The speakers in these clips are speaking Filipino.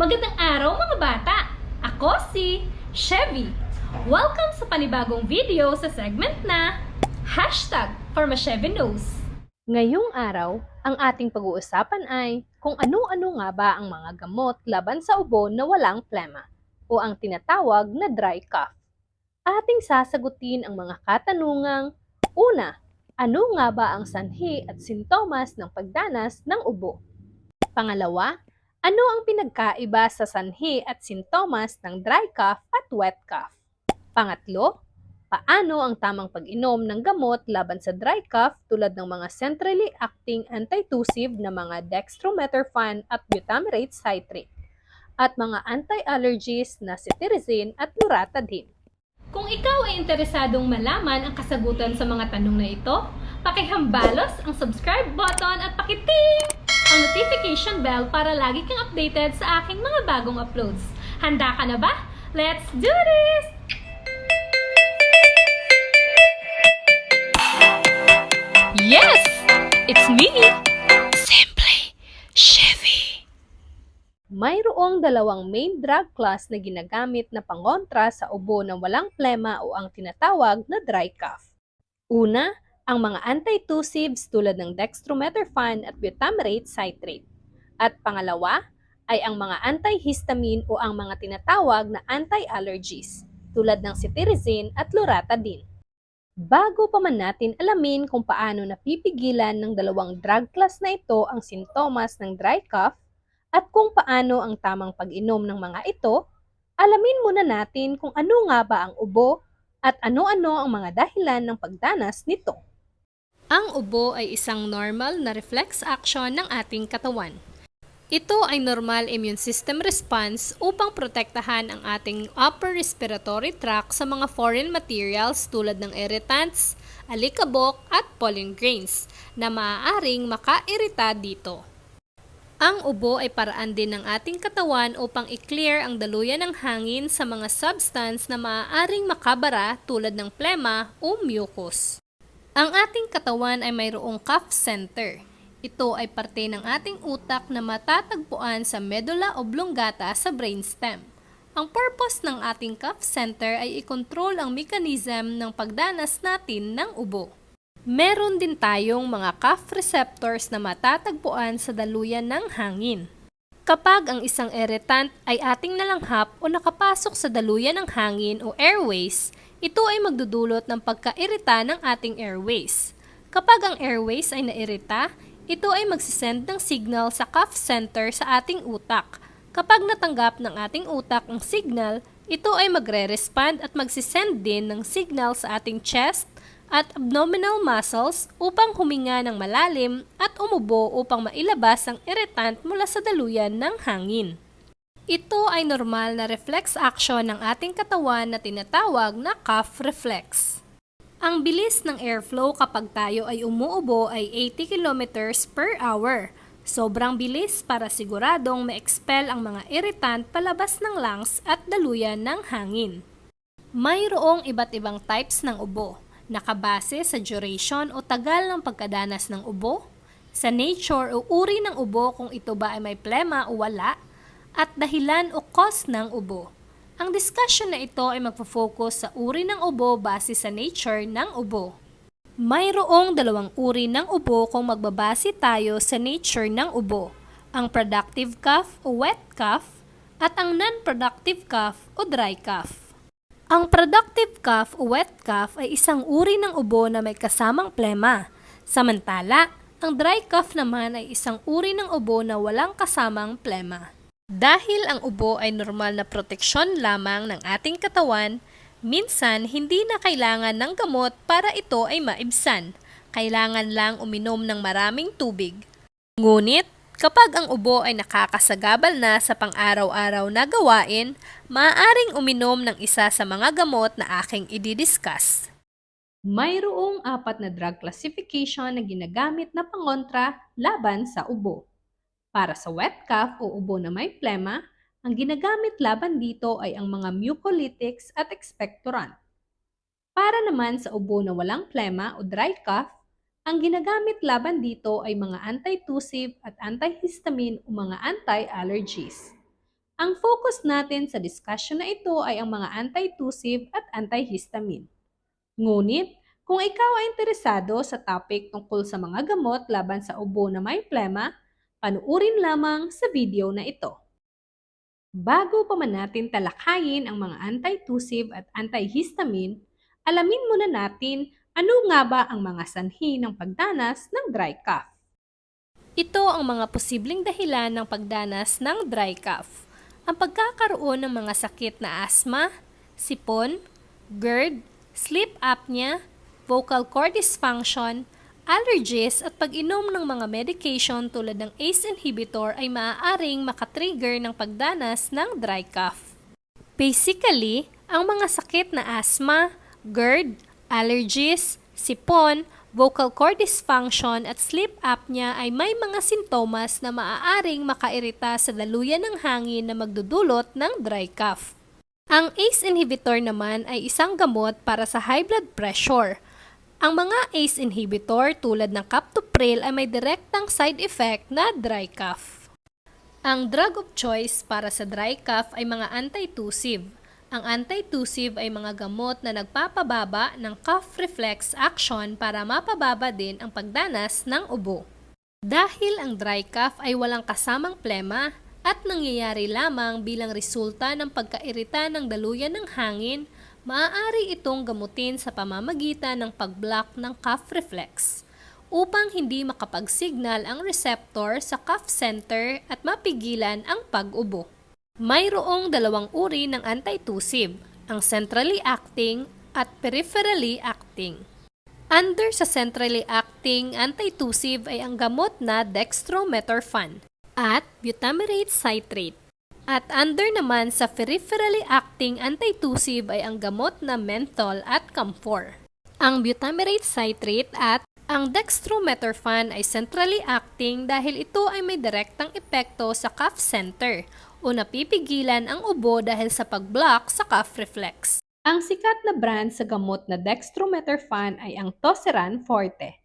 Magandang araw mga bata! Ako si Chevy. Welcome sa panibagong video sa segment na Hashtag for Knows. Ngayong araw, ang ating pag-uusapan ay kung ano-ano nga ba ang mga gamot laban sa ubo na walang plema o ang tinatawag na dry cough. Ating sasagutin ang mga katanungang Una, ano nga ba ang sanhi at sintomas ng pagdanas ng ubo? Pangalawa, ano ang pinagkaiba sa sanhi at sintomas ng dry cough at wet cough? Pangatlo, paano ang tamang pag-inom ng gamot laban sa dry cough tulad ng mga centrally acting antitussive na mga dextromethorphan at butamirate citrate at mga anti-allergies na cetirizine at loratadine. Kung ikaw ay interesadong malaman ang kasagutan sa mga tanong na ito, pakihambalos ang subscribe button at pakiting ang notification bell para lagi kang updated sa aking mga bagong uploads. Handa ka na ba? Let's do this! Yes! It's me! Simply Chevy! Mayroong dalawang main drug class na ginagamit na pangontra sa ubo na walang plema o ang tinatawag na dry cough. Una, ang mga antitussives tulad ng dextromethorphan at butamirate citrate. At pangalawa, ay ang mga antihistamine o ang mga tinatawag na anti-allergies tulad ng cetirizine at loratadine. Bago pa man natin alamin kung paano napipigilan ng dalawang drug class na ito ang sintomas ng dry cough at kung paano ang tamang pag-inom ng mga ito, alamin muna natin kung ano nga ba ang ubo at ano-ano ang mga dahilan ng pagdanas nito. Ang ubo ay isang normal na reflex action ng ating katawan. Ito ay normal immune system response upang protektahan ang ating upper respiratory tract sa mga foreign materials tulad ng irritants, alikabok at pollen grains na maaaring makairita dito. Ang ubo ay paraan din ng ating katawan upang i-clear ang daluyan ng hangin sa mga substance na maaaring makabara tulad ng plema o mucus. Ang ating katawan ay mayroong cough center. Ito ay parte ng ating utak na matatagpuan sa medulla oblongata sa brainstem. Ang purpose ng ating cough center ay i-control ang mechanism ng pagdanas natin ng ubo. Meron din tayong mga cough receptors na matatagpuan sa daluyan ng hangin. Kapag ang isang irritant ay ating nalanghap o nakapasok sa daluyan ng hangin o airways, ito ay magdudulot ng pagkairita ng ating airways. Kapag ang airways ay nairita, ito ay magsisend ng signal sa cough center sa ating utak. Kapag natanggap ng ating utak ang signal, ito ay magre-respond at magsisend din ng signal sa ating chest at abdominal muscles upang huminga ng malalim at umubo upang mailabas ang irritant mula sa daluyan ng hangin. Ito ay normal na reflex action ng ating katawan na tinatawag na cough reflex. Ang bilis ng airflow kapag tayo ay umuubo ay 80 km per hour. Sobrang bilis para siguradong ma-expel ang mga irritant palabas ng lungs at daluyan ng hangin. Mayroong iba't ibang types ng ubo, nakabase sa duration o tagal ng pagkadanas ng ubo, sa nature o uri ng ubo kung ito ba ay may plema o wala, at dahilan o cause ng ubo. Ang discussion na ito ay magpo-focus sa uri ng ubo base sa nature ng ubo. Mayroong dalawang uri ng ubo kung magbabase tayo sa nature ng ubo. Ang productive cough o wet cough at ang non-productive cough o dry cough. Ang productive cough o wet cough ay isang uri ng ubo na may kasamang plema. Samantala, ang dry cough naman ay isang uri ng ubo na walang kasamang plema. Dahil ang ubo ay normal na proteksyon lamang ng ating katawan, minsan hindi na kailangan ng gamot para ito ay maibsan. Kailangan lang uminom ng maraming tubig. Ngunit, kapag ang ubo ay nakakasagabal na sa pang-araw-araw na gawain, maaaring uminom ng isa sa mga gamot na aking ididiscuss. Mayroong apat na drug classification na ginagamit na pangontra laban sa ubo. Para sa wet cough o ubo na may plema, ang ginagamit laban dito ay ang mga mucolytics at expectorant. Para naman sa ubo na walang plema o dry cough, ang ginagamit laban dito ay mga antitussive at antihistamine o mga anti-allergies. Ang focus natin sa discussion na ito ay ang mga anti-tussive at antihistamine. Ngunit, kung ikaw ay interesado sa topic tungkol sa mga gamot laban sa ubo na may plema, panuurin lamang sa video na ito. Bago pa man natin talakayin ang mga anti-tussive at antihistamine, alamin muna natin ano nga ba ang mga sanhi ng pagdanas ng dry cough. Ito ang mga posibleng dahilan ng pagdanas ng dry cough. Ang pagkakaroon ng mga sakit na asthma, sipon, GERD, sleep apnea, vocal cord dysfunction, allergies at pag-inom ng mga medication tulad ng ACE inhibitor ay maaaring makatrigger ng pagdanas ng dry cough. Basically, ang mga sakit na asthma, GERD, allergies, sipon, vocal cord dysfunction at sleep apnea ay may mga sintomas na maaaring makairita sa daluyan ng hangin na magdudulot ng dry cough. Ang ACE inhibitor naman ay isang gamot para sa high blood pressure. Ang mga ACE inhibitor tulad ng captopril ay may direktang side effect na dry cough. Ang drug of choice para sa dry cough ay mga anti-tussive. Ang anti-tussive ay mga gamot na nagpapababa ng cough reflex action para mapababa din ang pagdanas ng ubo. Dahil ang dry cough ay walang kasamang plema at nangyayari lamang bilang resulta ng pagkairita ng daluyan ng hangin, maaari itong gamutin sa pamamagitan ng pag-block ng cough reflex upang hindi makapag-signal ang receptor sa cough center at mapigilan ang pag-ubo. Mayroong dalawang uri ng anti-tussive, ang centrally acting at peripherally acting. Under sa centrally acting anti-tussive ay ang gamot na dextromethorphan at butamirate citrate. At under naman sa peripherally acting anti-tussive ay ang gamot na menthol at camphor. Ang butamirate citrate at ang dextromethorphan ay centrally acting dahil ito ay may direktang epekto sa cough center o napipigilan ang ubo dahil sa pag-block sa cough reflex. Ang sikat na brand sa gamot na dextromethorphan ay ang Toseran Forte.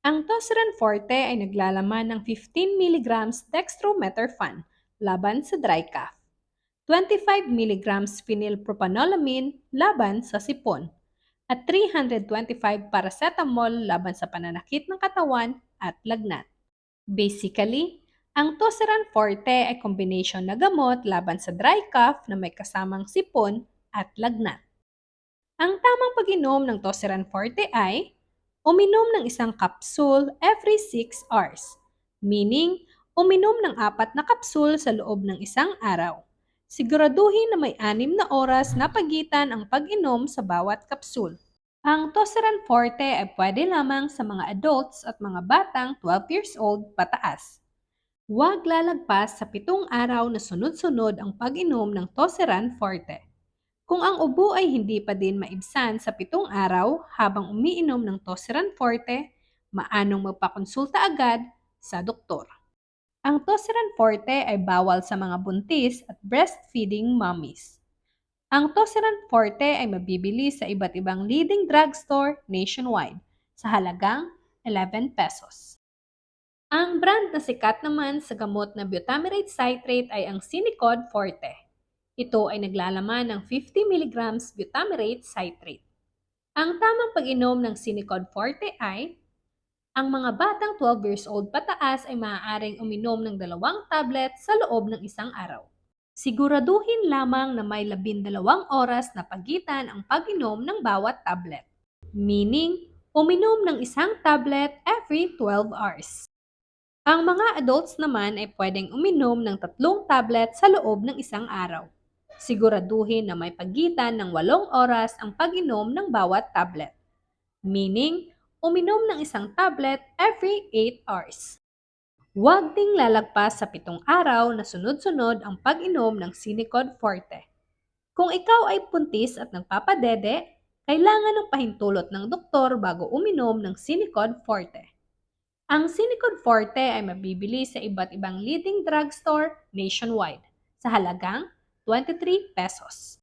Ang Toseran Forte ay naglalaman ng 15 mg dextromethorphan laban sa dry cough, 25 mg phenylpropanolamine laban sa sipon, at 325 paracetamol laban sa pananakit ng katawan at lagnat. Basically, ang Toseran Forte ay kombinasyon na gamot laban sa dry cough na may kasamang sipon at lagnat. Ang tamang pag-inom ng Toseran Forte ay uminom ng isang kapsul every 6 hours, meaning uminom ng apat na kapsul sa loob ng isang araw. Siguraduhin na may anim na oras na pagitan ang pag-inom sa bawat kapsul. Ang Toseran Forte ay pwede lamang sa mga adults at mga batang 12 years old pataas. Huwag lalagpas sa pitong araw na sunod-sunod ang pag-inom ng Toseran Forte. Kung ang ubo ay hindi pa din maibsan sa pitong araw habang umiinom ng Toseran Forte, maanong magpakonsulta agad sa doktor. Ang Toseran Forte ay bawal sa mga buntis at breastfeeding mommies. Ang Toseran Forte ay mabibili sa iba't ibang leading drugstore nationwide sa halagang 11 pesos. Ang brand na sikat naman sa gamot na butamirate citrate ay ang Sinicod Forte. Ito ay naglalaman ng 50 mg butamirate citrate. Ang tamang pag-inom ng Sinicod Forte ay ang mga batang 12 years old pataas ay maaaring uminom ng dalawang tablet sa loob ng isang araw. Siguraduhin lamang na may labindalawang oras na pagitan ang pag-inom ng bawat tablet. Meaning, uminom ng isang tablet every 12 hours. Ang mga adults naman ay pwedeng uminom ng tatlong tablet sa loob ng isang araw. Siguraduhin na may pagitan ng walong oras ang pag-inom ng bawat tablet. Meaning, uminom ng isang tablet every 8 hours. Huwag ding lalagpas sa pitong araw na sunod-sunod ang pag-inom ng Sinicod Forte. Kung ikaw ay puntis at nagpapadede, kailangan ng pahintulot ng doktor bago uminom ng Sinicod Forte. Ang Sinicod Forte ay mabibili sa iba't ibang leading drugstore nationwide sa halagang 23 pesos.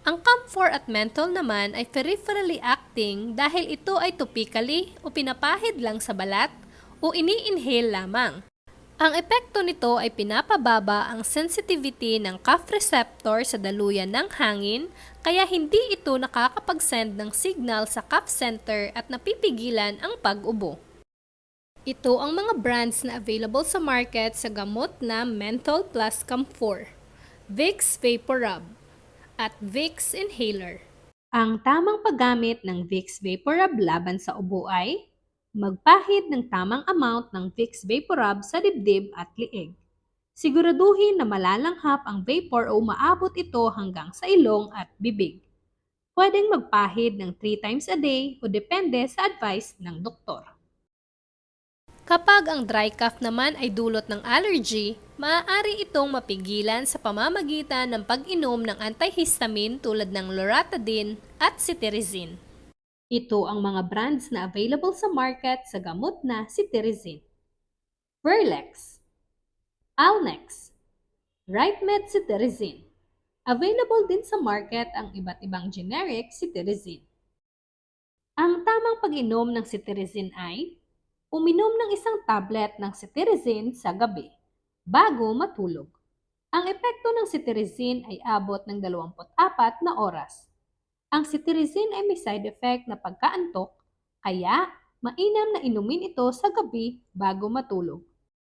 Ang camphor at menthol naman ay peripherally acting dahil ito ay topically o pinapahid lang sa balat o ini-inhale lamang. Ang epekto nito ay pinapababa ang sensitivity ng cough receptor sa daluyan ng hangin kaya hindi ito nakakapag-send ng signal sa cough center at napipigilan ang pag-ubo. Ito ang mga brands na available sa market sa gamot na Menthol Plus Camphor, Vicks Vaporub, at Vicks Inhaler. Ang tamang paggamit ng Vicks Vaporub laban sa ubo ay magpahid ng tamang amount ng Vicks Vaporub sa dibdib at liig. Siguraduhin na malalanghap ang vapor o maabot ito hanggang sa ilong at bibig. Pwedeng magpahid ng 3 times a day o depende sa advice ng doktor. Kapag ang dry cough naman ay dulot ng allergy, maaari itong mapigilan sa pamamagitan ng pag-inom ng antihistamine tulad ng loratadine at cetirizine. Ito ang mga brands na available sa market sa gamot na cetirizine. Verlex, Alnex, RightMed Cetirizine. Available din sa market ang iba't ibang generic cetirizine. Ang tamang pag-inom ng cetirizine ay uminom ng isang tablet ng cetirizine sa gabi bago matulog. Ang epekto ng cetirizine ay abot ng 24 na oras. Ang cetirizine ay may side effect na pagkaantok, kaya mainam na inumin ito sa gabi bago matulog.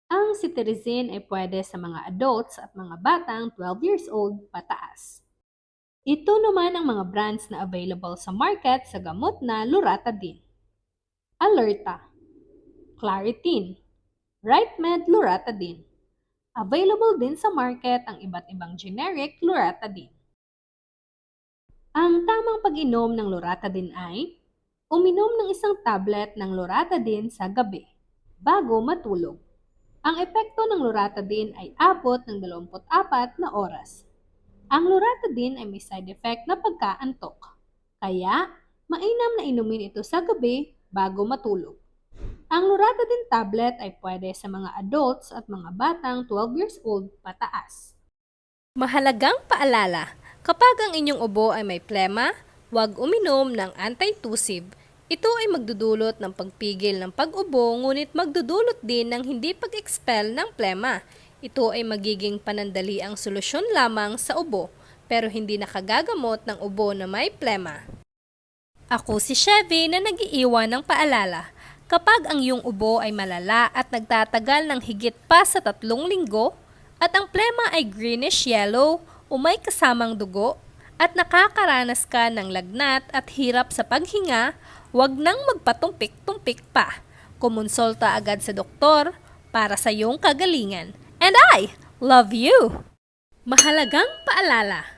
Ang cetirizine ay pwede sa mga adults at mga batang 12 years old pataas. Ito naman ang mga brands na available sa market sa gamot na loratadine. Alerta Claritin, RightMed Loratadine. Available din sa market ang iba't ibang generic Loratadine. Ang tamang pag-inom ng Loratadine ay uminom ng isang tablet ng Loratadine sa gabi bago matulog. Ang epekto ng Loratadine ay abot ng 24 na oras. Ang Loratadine ay may side effect na pagkaantok, kaya mainam na inumin ito sa gabi bago matulog. Ang Loratadine tablet ay pwede sa mga adults at mga batang 12 years old pataas. Mahalagang paalala, kapag ang inyong ubo ay may plema, huwag uminom ng antitussive. Ito ay magdudulot ng pagpigil ng pag-ubo ngunit magdudulot din ng hindi pag-expel ng plema. Ito ay magiging panandali ang solusyon lamang sa ubo pero hindi nakagagamot ng ubo na may plema. Ako si Chevy na nag-iiwan ng paalala. Kapag ang iyong ubo ay malala at nagtatagal ng higit pa sa tatlong linggo, at ang plema ay greenish-yellow o may kasamang dugo, at nakakaranas ka ng lagnat at hirap sa paghinga, huwag nang magpatumpik-tumpik pa. Kumonsulta agad sa doktor para sa iyong kagalingan. And I love you! Mahalagang paalala.